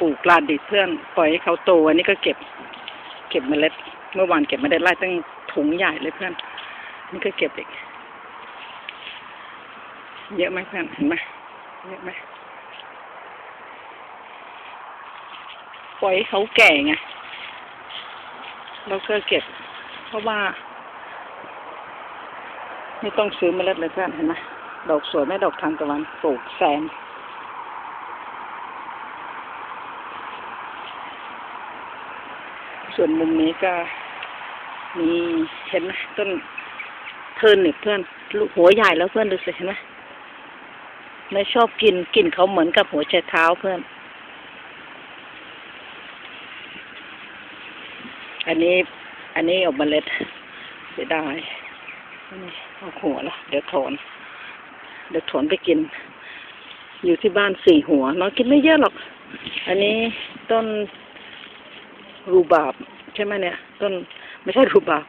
ปลูกลาดิบเพื่อนปล่อยให้เขาโตอันนี้ก็เก็บ เก็บเมล็ด เมื่อวานเก็บมล็ดไร่ตั้งถุงใหญ่เลยเพื่อน นี่ก็เก็บอีก เยอะไหมเพื่อนเห็นไหมเยอะไหมปล่อยให้เขาแก่ไงแล้วก็เก็บ เพราะว่า ไม่ต้องซื้อเมล็ดเลยเพื่อนเห็นไหมดอกสวยไม่ดอกทานตะวันปลูกแซม ส่วนมุมนี้ก็มีเห็นไหมต้นเทินเนี่ยเพื่อนลูกหัวใหญ่แล้วเพื่อนดูสิเห็นไหมไม่ชอบกินกลิ่นเขาเหมือนกับหัวไชเท้าเพื่อน อันนี้ อันนี้ออกเมล็ดเสียดายนนี้เอาหัวละเดี๋ยวถอน เดี๋ยวถอนไปกิน อยู่ที่บ้านสี่หัวน้องกินไม่เยอะหรอก อันนี้ต้น รูบาบใช่ไหมเนี่ย ต้นไม่ใช่รูบาบ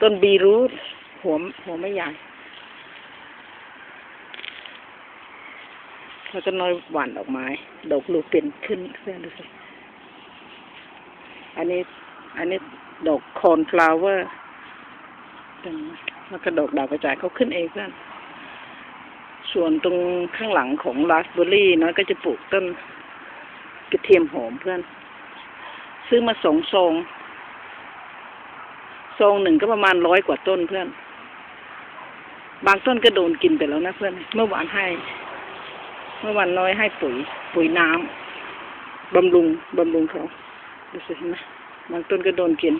ต้นบีรูทหัวหัวไม่ใหญ่แล้วก็น้อยหวานดอกไม้ดอกลูกเป็นขึ้นเพื่อนดูสิอันนี้ อันนี้ดอกคอนฟลาวเวอร์แล้วก็ดอกดาวกระจายเขาขึ้นเองเพื่อนส่วนตรงข้างหลังของราสเบอร์รี่น้อยก็จะปลูกต้นกระเทียมหอมเพื่อน ซื้อมาสองซองซองหนึ่งก็ประมาณร้อยกว่าต้นเพื่อน บางต้นก็โดนกินไปแล้วนะเพื่อน เมื่อวานให้ เมื่อวานน้อยให้ปุ๋ย ปุ๋ยน้ำบำรุงบำรุงเขาดูสิเห็นไหมบางต้นก็โดนกิน